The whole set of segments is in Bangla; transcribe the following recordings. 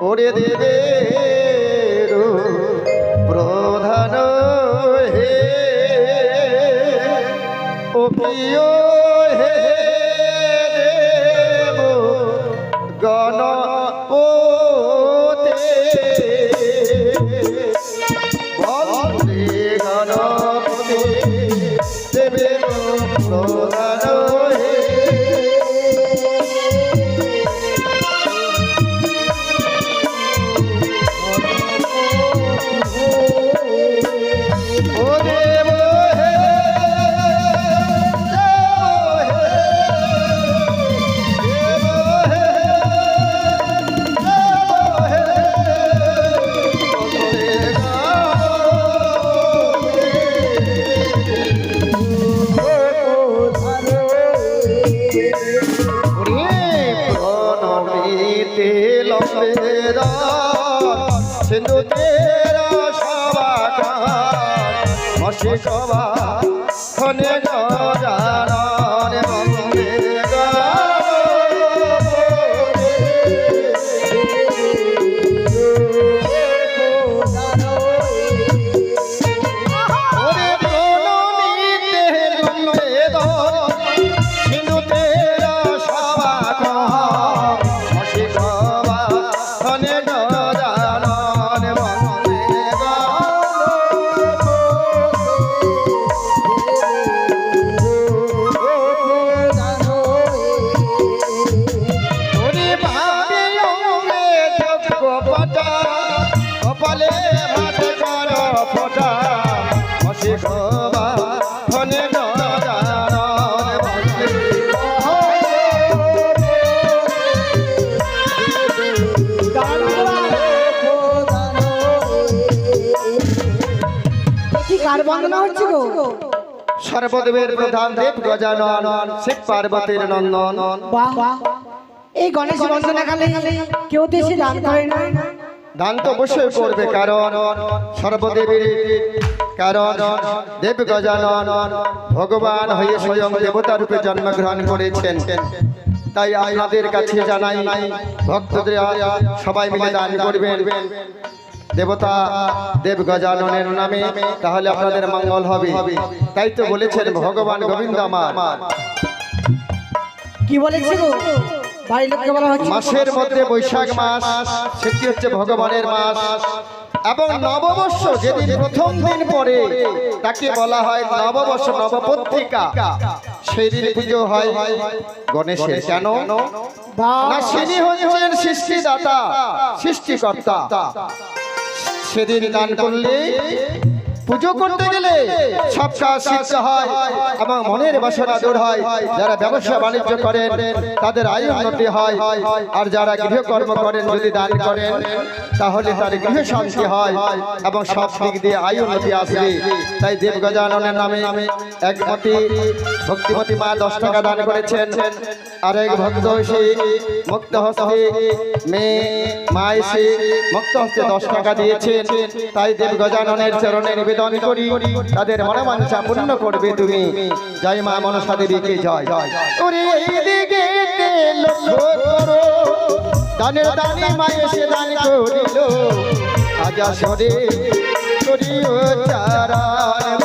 ওরে দে প্রধান হে ও প্রিয় কার বন্দনা হচ্ছে গো। সর্বদেবের প্রধান দেব গজানন শিব পার্বতীর নন্দন। এই গণেশ বন্দনা কালে কেউ তো এসে দান করে না। দান তো অবশ্যই করবে কারণ সর্বদেবীর কারণ দেব গজানন ভগবান হয়ে স্বয়ং দেবতা রূপে জন্মগ্রহণ করেছেন। তাই আপনাদের কাছে জানাই নাই ভক্তদের সবাই মিলে দান করবেন। দেবতা দেব গজাননের নামে তাহলে আপনাদের মঙ্গল হবে। তাই তো বলেছেন ভগবান গোবিন্দ আমার। কি বলেছে মাসের মধ্যে বৈশাখ মাস সেটি হচ্ছে ভগবানের মাস। এবং নববর্ষ যেদিন প্রথম দিন পরে তাকে বলা হয় নববর্ষ নবপত্রিকা। সেই দিন পুজো হয় গণেশের। কেন? না তিনি হচ্ছেন সৃষ্টিদাতা সৃষ্টিকর্তা। সেদিন দান করলে, পুজো করতে গেলে সব কাজ সিদ্ধ হয় এবং মনের বাসনা দূর হয়। যারা ব্যবসা বাণিজ্য করেন, তাদের আয় উন্নতি হয়। আর যারা গৃহকর্ম করেন, যদি দান করেন, তাহলে তার গৃহ শান্তি হয় এবং সব দিক দিয়ে আয় উন্নতি আসবে। তাই দেব গজাননের নামে একমতি ভক্তিমতী মা দশ টাকা দান করেছেন। আর এক ভক্ত এসে মুক্ত হস্তে। মেয়ে মা এসে মুক্ত হস্তে দশ টাকা দিয়েছেন। তাই দেব গজাননের চরণে নিবেদন করি। তাদের মনোবাঞ্ছা পূর্ণ করবে তুমি। জয় মা মনসা দেবীকে জয়। লক্ষ্য দানের চারান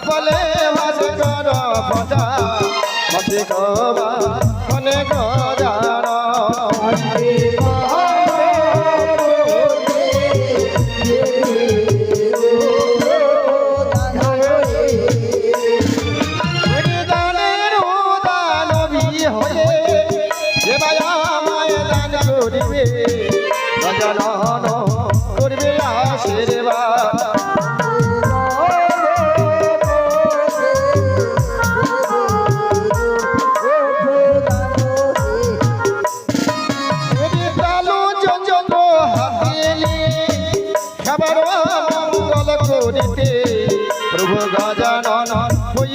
কপালে ভাস কর ফটা মতে গবা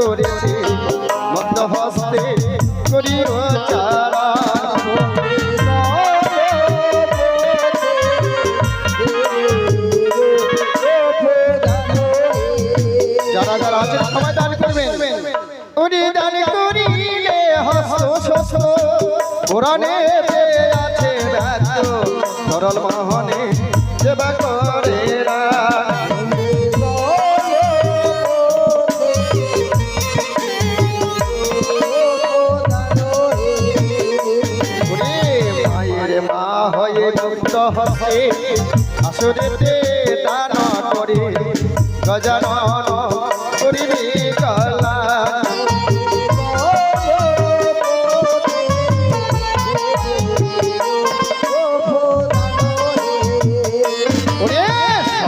করেছে মন্দ হস্তে করিও চারা যারা যারা আছেন, সবাই দান করবেন। উনি দান করিলে হস্ত শস্ত। আছে সরল মোহনে আসরেতে দান করে গজানন করিবি কলা।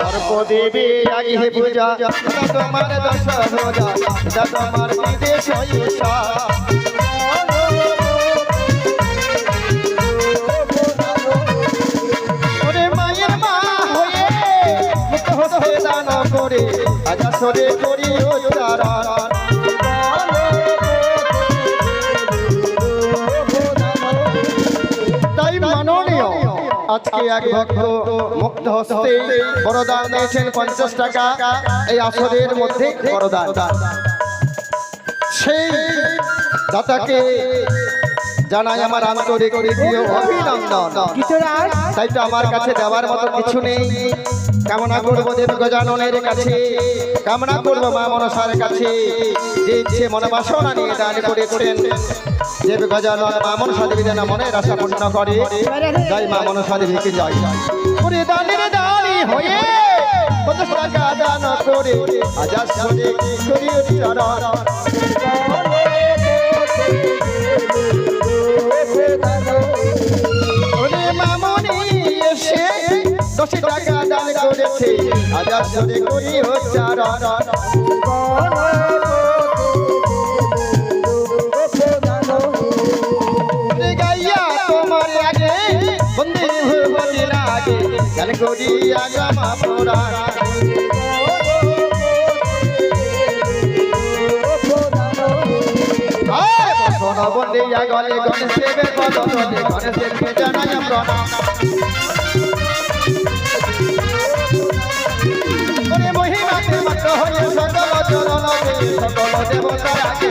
সর্বদেবী আগে পূজা তোমার দশ এটা তোমার বিদেশ করে সরে করি উচ্চারণ তাই মাননীয় আজকে এক ভক্ত মুক্ত হস্তে বরদান দিয়েছেন পঞ্চাশ টাকা। এই আসরের মধ্যে বরদান। সেই দাতাকে জানাই আমার আন্তরিক অভিনন্দন। তাই তো আমার কাছে দেওয়ার মতো কিছু নেই। কামনা করব দেব গজাননের কাছে। কামনা করব মা মনসার কাছে। যে ইচ্ছে মনে বাসনা নিয়ে দান করেছেন। দেব গজানন মা মনসা দেবী যেন মনের আশা পূর্ণ করে। যাই মা মনসা দেবীকে যাই ওরে দানের দানি হয়ে পঞ্চাশ টাকা দান করে। আজাদ সরে করি চরণ। দশ টাকা হাজার সরে করি উচ্চারণ ওরে গাইয়া তোমার আগে বন্দে ভগবতী লাগে গান করি আগামা পুরাণ শোনো বন্দে গলে গণেশ দেবের পদতলে গণেশ দেবকে জানাই প্রণাম মাত্র হয়ে সকল চরণ সকল দেবতার আগে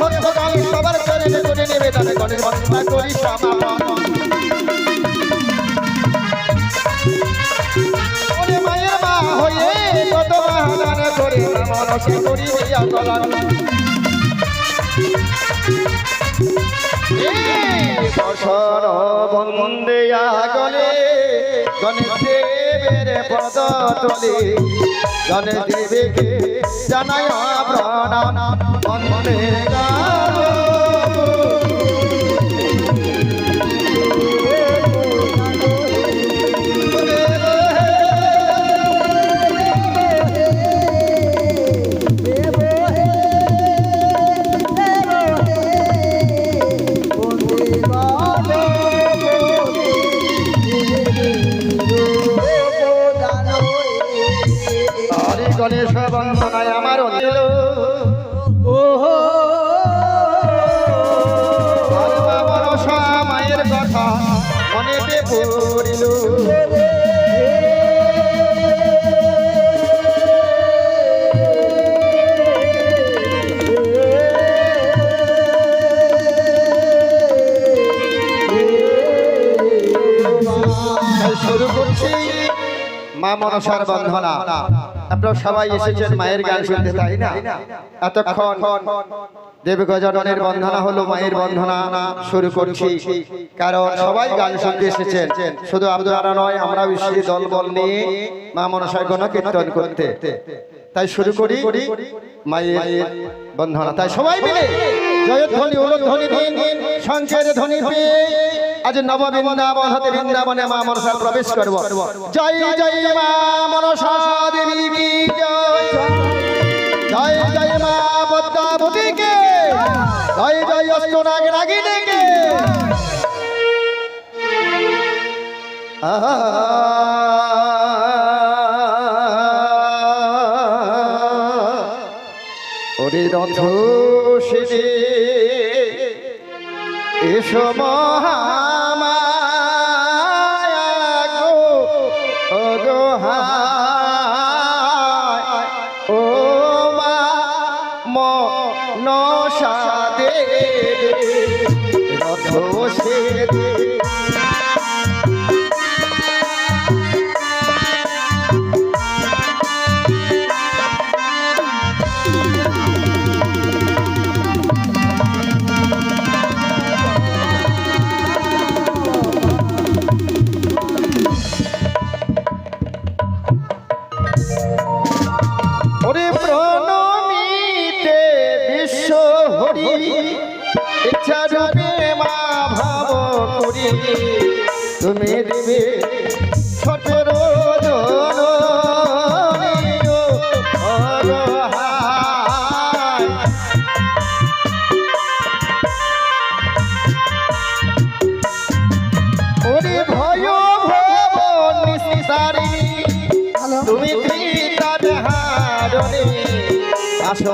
ভক্ত গান সবার চরণে করে নিবেদন করি মায়ের মা হয়ে কত বাহানা করে মনসে করি বিয়া কলান বসর বন্দেয়া গলে গণেশ দেবের পদ তলে গণেশ দেবীকে জানায় প্রণাম বন্দে গান মা মনসার বন্ধনা। আপনারা সবাই এসেছেন মায়ের গান শুনতে তাই না? এতক্ষণ দেব গজাননের বন্ধনা হলো মায়ের বন্ধনা শুরু করছি। কারণ সবাই গান শুনতে এসেছেন। শুধু আপনারা নয় আমরা বিশ্রী দল বল নিয়ে মা মনসার গণ কীর্তন করতে। তাই শুরু করি মায়ের বন্ধনা। তাই সবাই মিলে জয়ধ্বনি উলধ্বনি দিন শঙ্কের ধ্বনি পেয়ে আজ নব বৃন্দাবন হতে বৃন্দাবনে মা মনসা প্রবেশ করব। জয় জয় মা মনসা দেবী কি জয়। জয় জয় মা পদ্মাবতী কে। জয় জয় অষ্টনাগ রাগিনী কে। ওরে রথ সেরে এসো মহামায়া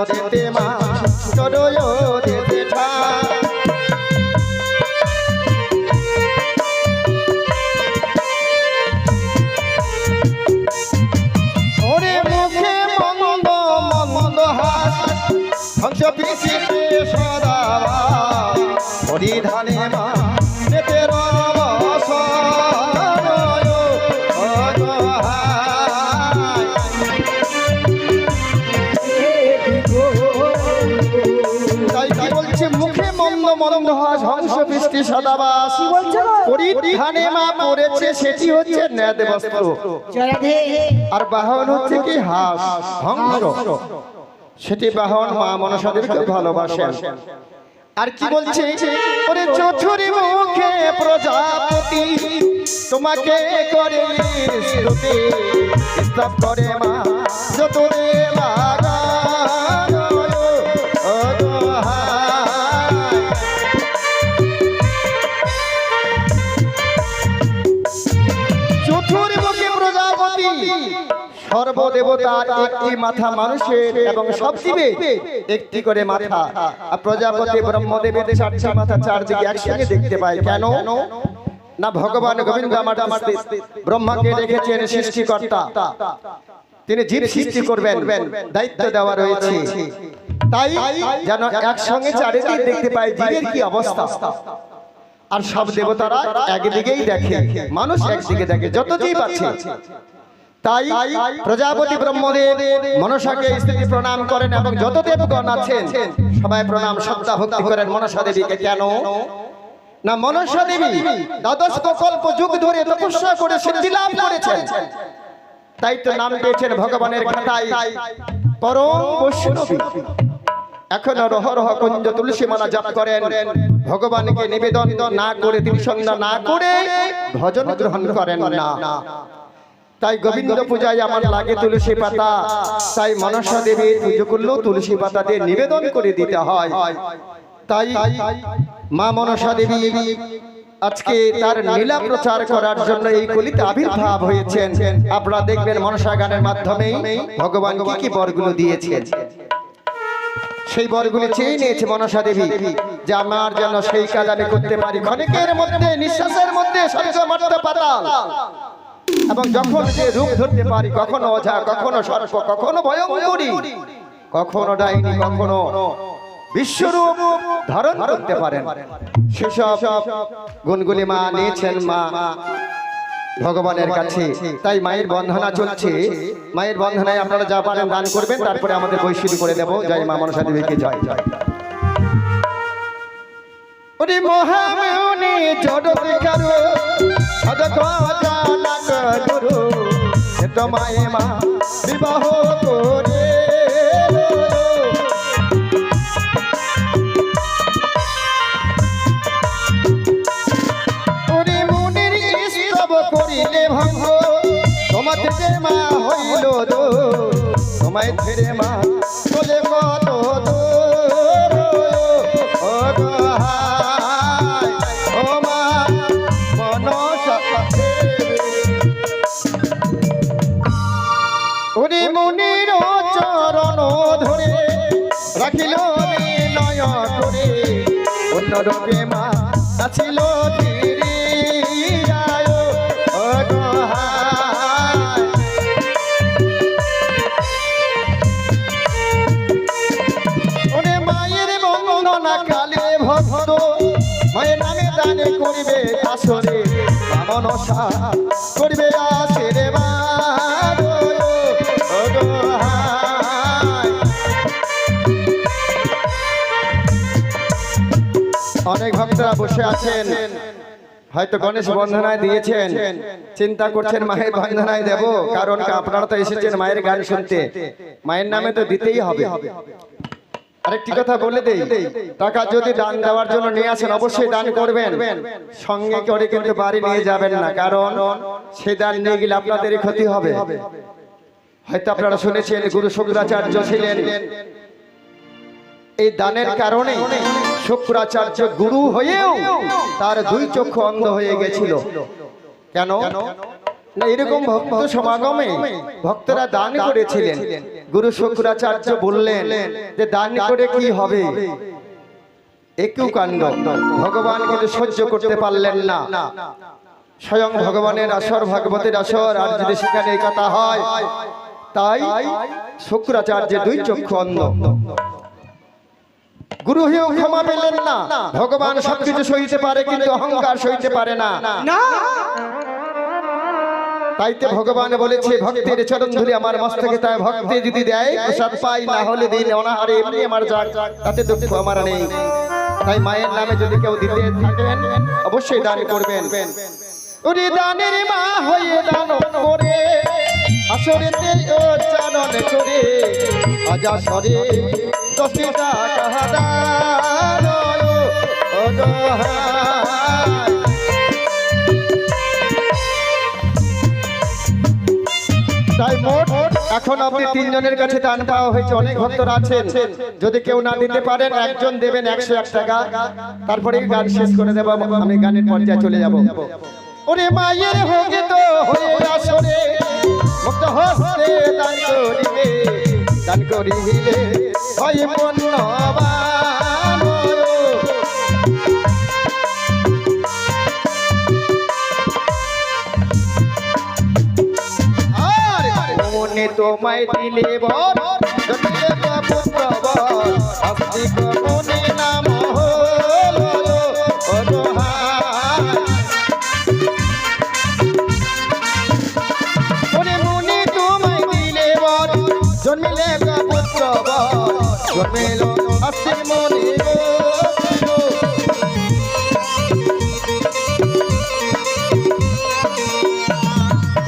আসতে পড়েছে হচ্ছে ন্যাদ বস্ত্র। আর বাহন হচ্ছে কি হাস হংস সেটি বাহন মা মনসাদেরকে ভালোবাসেন। আর কি বলছে? ওরে চছুরি মুখে প্রজাপতি তোমাকে করে স্তুতি স্তব করে মা যত সর্বদেবতার একটি মাথা মানুষের এবং সব জীবে একটি করে মাথা। প্রজাপতি ব্রহ্মদেবের চারটি মাথা, চারদিকে একসঙ্গে দেখতে পায়। কেন? না, ভগবান গোবিন্দ আমার ব্রহ্মাকে রেখেছেন সৃষ্টিকর্তা। তিনি জীব সৃষ্টি করবেন, দায়িত্ব দেওয়া রয়েছে। তাই যেন একসঙ্গে চারিদিকে দেখতে পায়, জীবের কি অবস্থা? আর সব দেবতারা একদিকেই দেখে, মানুষ একদিকে দেখে, যত জীব আছে। তাই প্রজাপতি ব্রহ্মদেব মনসাকে স্ত্রী প্রণাম করেন এবং যত দেবগণ আছেন, সবাই প্রণাম ভক্তি করেন মনসা দেবীকে। কেন? না, মনসা দেবী দ্বাদশ কল্প যুগ ধরে তপস্যা করে সিদ্ধি লাভ করেছেন। তাই তো নাম পেয়েছেন ভগবানের খাতায় পরম বৈষ্ণবী। এখনও রহ রহ কুঞ্জ তুলসী মালা জপ করেন। ভগবানকে নিবেদন না করে তিনি সন্ধ্যা না করে ভজন গ্রহণ করেন না। তাই গোবিন্দ পূজায় আমার লাগে তুলসী পাতা। তাই মনসা দেবীর পুজো করলেও তুলসী পাতা দিয়ে নিবেদন করে দিতে হয়। তাই মা মনসা দেবী আজকে তার লীলা প্রচার করার জন্য এই কলিতে আবির্ভাব হয়েছেন। আপনারা দেখবেন মনসা গানের মাধ্যমে ভগবান কি কি বরগুলো দিয়েছেন। সেই বরগুলো চেয়ে নিয়েছে মনসা দেবী যে আমার যেন সেই কাজ আমি করতে পারি। ক্ষণিকের মধ্যে, নিঃশ্বাসের মধ্যে স্বর্গ মর্ত পাতাল। এবং যখন যে রূপ ধরতে পারি, কখনো অঝা, কখনো সর্প, কখনো ভয়ঙ্করী, কখনো ডাইনি, কখনো বিশ্বরূপ ধারণ করতে পারেন। সেসব গুনগুলি মা নিয়েছেন মা। ভগবানের কাছে। তাই মায়ের বন্ধনা চলছে। মায়ের বন্ধনায় আপনারা যা পারেন দান করবেন, তারপরে আমাদের বই শুরু করে দেবো। জয় মা মনসা দেবীকে জয় জয়। ওরে মহামনি জগৎ কারও সদক গুরু এত মা বিবাহ করে ওরে মুনির স্তব করিলে ভঙ্গ তোমাতে মা হইল তোমায় ছেড়ে মা চলে কত আছিল ভক্ত মায়ের নামে দানে করিবে আসরে মনসা করিবে আসরে ভক্তরা বসে আছেন। হয়তো গণেশ বন্ধনায় দিয়েছেন। চিন্তা করছেন, মায়ের বন্ধনায় দেব? কারণ আপনারা তো এসেছেন মায়ের গান শুনতে। মায়ের নামে তো দিতেই হবে। আরেকটি কথা বলে দেই। টাকা যদি দান দেওয়ার জন্য নিয়ে আসেন, অবশ্যই দান করবেন। সঙ্গে করে কিন্তু বাড়ি নিয়ে যাবেন না, কারণ সেই দান নিয়ে গেলে আপনাদেরই ক্ষতি হবে। হয়তো আপনারা শুনেছেন, গুরু শুক্রাচার্য ছিলেন। এই দানের কারণে শুক্রাচার্য গুরু হয়েও তার দুই চক্ষু অন্ধ হয়ে গেছিল। কেন? না, এরকম ভক্ত সমাগমে ভক্তরা দান করেছিলেন। গুরু শুক্রাচার্য বললেন যে, দান করে কি হবে? একটু কাণ্ড। ভগবান কিন্তু সহ্য করতে পারলেন না। স্বয়ং ভগবানের আসর, ভাগবতের আসর, আর যদি সেখানে কথা হয়, তাই শুক্রাচার্যের দুই চক্ষু অন্ধ। গুরু হয়েও ক্ষমা পেলেন না। ভগবান সবকিছু সইতে পারে কিন্তু অহংকার সইতে পারে না। না। তাইতে ভগবান বলেছে ভক্তের চরণ ধরে আমার মস্তকে তাই ভক্তি যদি দেয় প্রসাদ পাই না হলে দিন অনাহারে এমনি আমার যাক তাতে দুঃখ আমার নেই। তাই মায়ের নামে যদি কেউ দিতে থাকেন অবশ্যই দান করবেন। ওরে দানের মা হয়ে দান করে আসরেতে ও চানন করে আজা সরে তাই মোট, এখন আপনি তিনজনের কাছে দান পাওয়া হয়েছে, অনেক ভক্তরা আছেন। যদি কেউ না দিতে পারেন, একজন দেবেন একশো এক টাকা তারপরে গান শেষ করে দেবো, আমি গানের পর্যায়ে চলে যাব। ওরে মায়ের হোকে তো হয়ে আসরে মুক্ত হস্তে দান করিবে দান করিলে। হয় পণ্যবান তোমায় দিলে বর জটিলে পুত্র বর অস্তি মনে জন্মিল অস্তি মনে।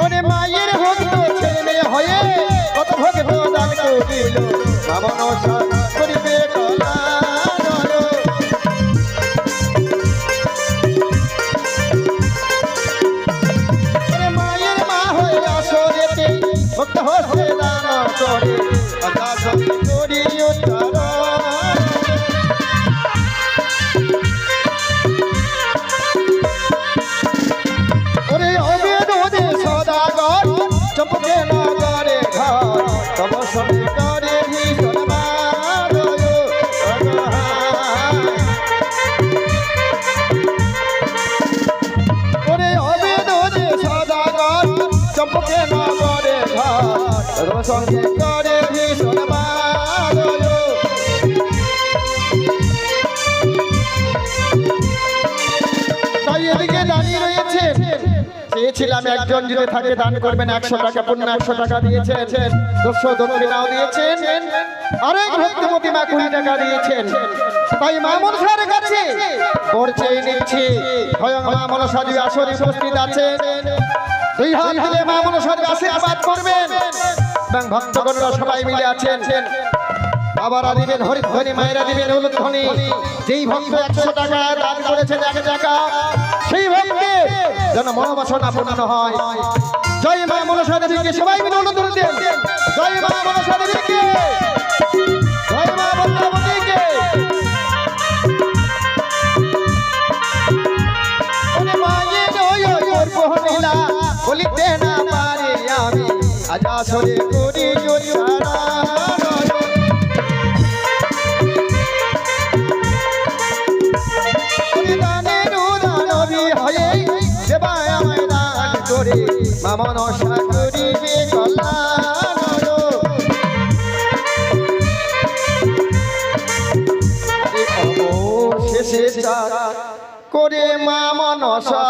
ওরে মায়ের ভক্ত ছেলে হয়ে কত ভক্ত দান করিল রাবণ সার চেয়েছিলাম একজন যদি থাকে দান করবেন একশো টাকা, পূর্ণ একশো টাকা দিয়েছেন। দুশো দক্ষিণাও দিয়েছেন। আরেক ভক্তমতী কুড়ি টাকা দিয়েছেন। তাই মা মনসার কাছে বর চেয়ে নিচ্ছি। স্বয়ং মা মনসা যদি আসরে উপস্থিত আছেন। দুই হাত দিলে মা মনসার আশীর্বাদ করবেন। এবং ভক্তগণরা সবাই মিলে আছেন। বাবারা দিবেন হরিধ্বনি মায়েরা দিবেন হলুধ্বনি যেই ভক্ত একশো টাকা দান করেছেন, এক টাকা, সেই ভক্তে যেন মনোবাসনা পূর্ণ হয়। জয় মা মনসা দেবীকে সবাই মিলে অনুদান দেন। জয় মা মনসা দেবীকে আজ সারা করে মামন আশা করিবে কল্যাণ শেষে করে মা মনসা